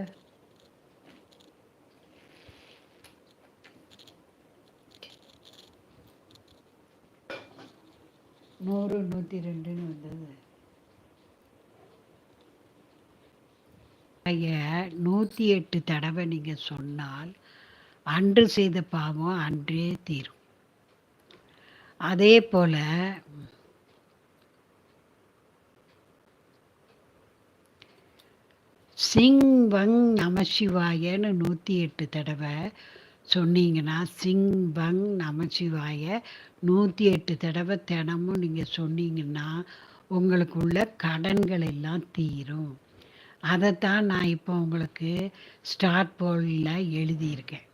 இருக்கு. நூறு நூற்றி ரெண்டுன்னு வந்தது. நூற்றி எட்டு தடவை நீங்கள் சொன்னால் அன்று செய்த பாவம் அன்றே தீரும். அதே போல் சிங் வங் நமசிவாயன்னு நூற்றி எட்டு தடவை சொன்னீங்கன்னா சிங் வங் நமசிவாய நூற்றி எட்டு தடவை தினமும் நீங்கள் சொன்னீங்கன்னா உங்களுக்கு உள்ள கடன்கள் எல்லாம் தீரும். அதைத்தான் நான் இப்போ உங்களுக்கு ஸ்டார்ட் போலில் எழுதியிருக்கேன்.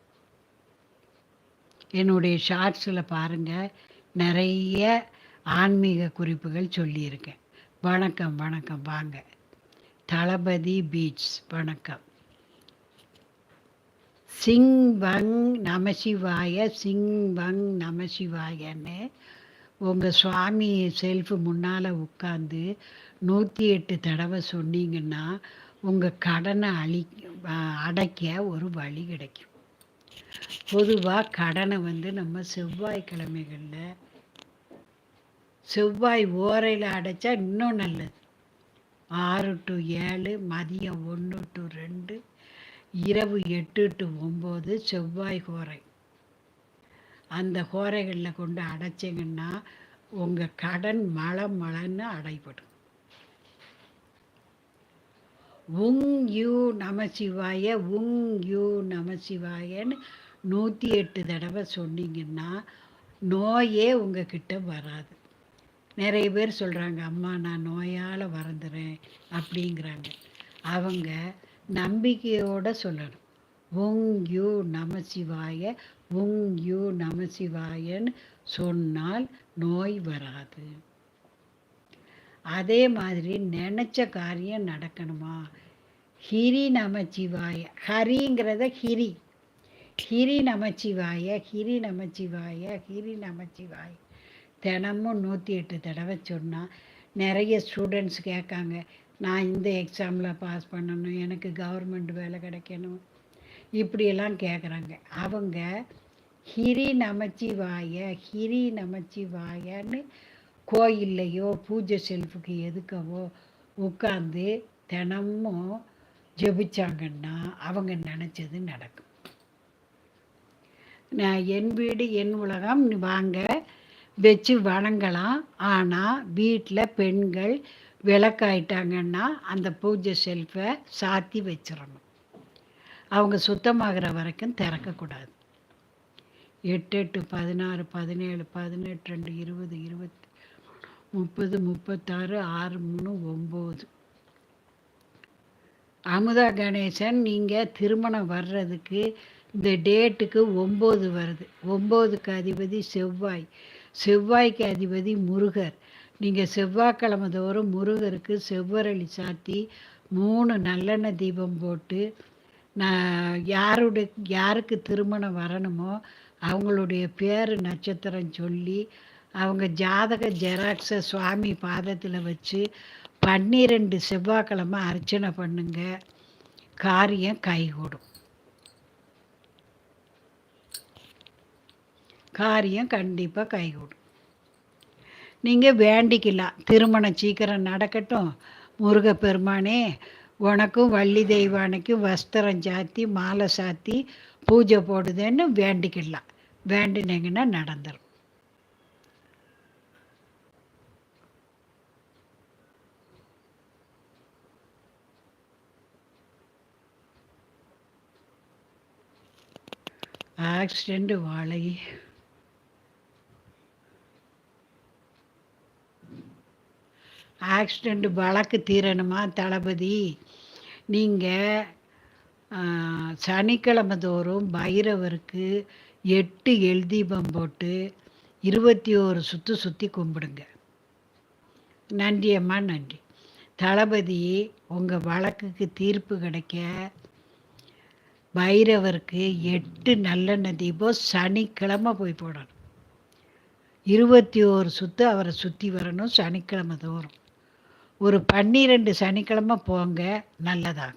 என்னுடைய ஷார்ட்ஸில் பாருங்கள் நிறைய ஆன்மீக குறிப்புகள் சொல்லியிருக்கேன். வணக்கம் வணக்கம் வாங்க. தளபதி பீச் வணக்கம். சிங் வங் நமசிவாய சிங் வங் நமசிவாயன்னு உங்கள் சுவாமி செல்ஃபு முன்னால் உட்காந்து நூற்றி எட்டு தடவை சொன்னீங்கன்னா உங்கள் கடனை அழி அடைக்க ஒரு வழி கிடைக்கும். பொதுவாக கடனை வந்து நம்ம செவ்வாய்க்கிழமைகளில் செவ்வாய் ஓரையில் அடைச்சா இன்னும் நல்லது. ஆறு டு ஏழு மதியம் ஒன்று டு ரெண்டு இரவு எட்டு டு ஒம்பது செவ்வாய் கோரை. அந்த கோரைகளில் கொண்டு அடைச்சிங்கன்னா உங்கள் கடன் மழை மழைன்னு அடைபடும். உங் யூ நமசிவாய உங் யூ நமசிவாயன்னு நூற்றி எட்டு தடவை சொன்னீங்கன்னா நோயே உங்ககிட்ட வராது. நிறைய பேர் சொல்கிறாங்க அம்மா நான் நோயால் வறந்துறேன் அப்படிங்கிறாங்க. அவங்க நம்பிக்கையோடு சொல்லணும். உங் யூ நமசிவாய உங் யூ நமசிவாயன்னு சொன்னால் நோய் வராது. அதே மாதிரி நினச்ச காரியம் நடக்கணுமா? ஹிரி நமச்சிவாய ஹரிங்கிறத ஹிரி. ஹிரி நமச்சிவாய ஹிரி நமச்சிவாய ஹிரி நமச்சிவாய தினமும் நூற்றி எட்டு தடவை சொன்னால் நிறைய ஸ்டூடெண்ட்ஸ் கேட்காங்க நான் இந்த எக்ஸாமில் பாஸ் பண்ணணும் எனக்கு கவர்மெண்ட் வேலை கிடைக்கணும். இப்படியெல்லாம் கேட்குறாங்க அவங்க ஹிரி நமச்சிவாய ஹிரி நமச்சிவாயன்னு கோயில்லையோ பூஜை செல்ஃபுக்கு எதுக்கவோ உட்காந்து தினமும் ஜெபிச்சாங்கன்னா அவங்க நினச்சது நடக்கும். நான் என் வீடு என் உலகம் வாங்க. வச்சு வணங்கலாம். ஆனால் வீட்டில் பெண்கள் விளக்காயிட்டாங்கன்னா அந்த பூஜை செல்ஃபை சாத்தி வச்சிடணும் அவங்க சுத்தமாகிற வரைக்கும் திறக்கக்கூடாது. எட்டு எட்டு பதினாறு பதினேழு பதினெட்டு ரெண்டு இருபது இருபத்தி முப்பது முப்பத்தாறு ஆறு மூணு ஒம்பது. அமுதா கணேசன் நீங்கள் திருமணம் வர்றதுக்கு இந்த டேட்டுக்கு ஒம்பது வருது. ஒம்போதுக்கு அதிபதி செவ்வாய். செவ்வாய்க்கு அதிபதி முருகர். நீங்கள் செவ்வாய்க்கிழமை தோறும் முருகருக்கு செவ்வரளி சாத்தி மூணு நல்லெண்ணெய் தீபம் போட்டு நான் யாருடைய யாருக்கு திருமணம் வரணுமோ அவங்களுடைய பேர் நட்சத்திரம் சொல்லி அவங்க ஜாதக ஜெராக்ஸை சுவாமி பாதத்தில் வச்சு பன்னிரெண்டு செவ்வாய்க்கிழமை அர்ச்சனை பண்ணுங்க. காரியம் கைகூடும். காரியம் கண்டிப்பாக கைகூடும். நீங்கள் வேண்டிக்கலாம் திருமணம் சீக்கிரம் நடக்கட்டும். முருகப்பெருமானே உனக்கும் வள்ளி தெய்வானைக்கும் வஸ்திரம் சாத்தி மாலை சாத்தி பூஜை போடுதுன்னு வேண்டிக்கலாம் வேண்டினீங்கன்னா நடந்துடும் ஆக்சிடெண்ட்டு வாழை. ஆக்சிடெண்ட் வழக்கு தீரணுமா தளபதி? நீங்கள் சனிக்கிழமை தோறும் பைரவருக்கு எட்டு எழுதீபம் போட்டு இருபத்தி ஓரு சுற்று சுற்றி கும்பிடுங்க. நன்றி அம்மா நன்றி. தளபதி உங்கள் வழக்குக்கு தீர்ப்பு கிடைக்க பைரவருக்கு எட்டு நல்லெண்ணெய் தீபம் சனிக்கிழமை போய் போடணும். இருபத்தி ஓரு சுற்று அவரை சுற்றி வரணும் சனிக்கிழமை தோறும். ஒரு பன்னிரெண்டு சனிக்கிழமை போங்க நல்லதாகும்.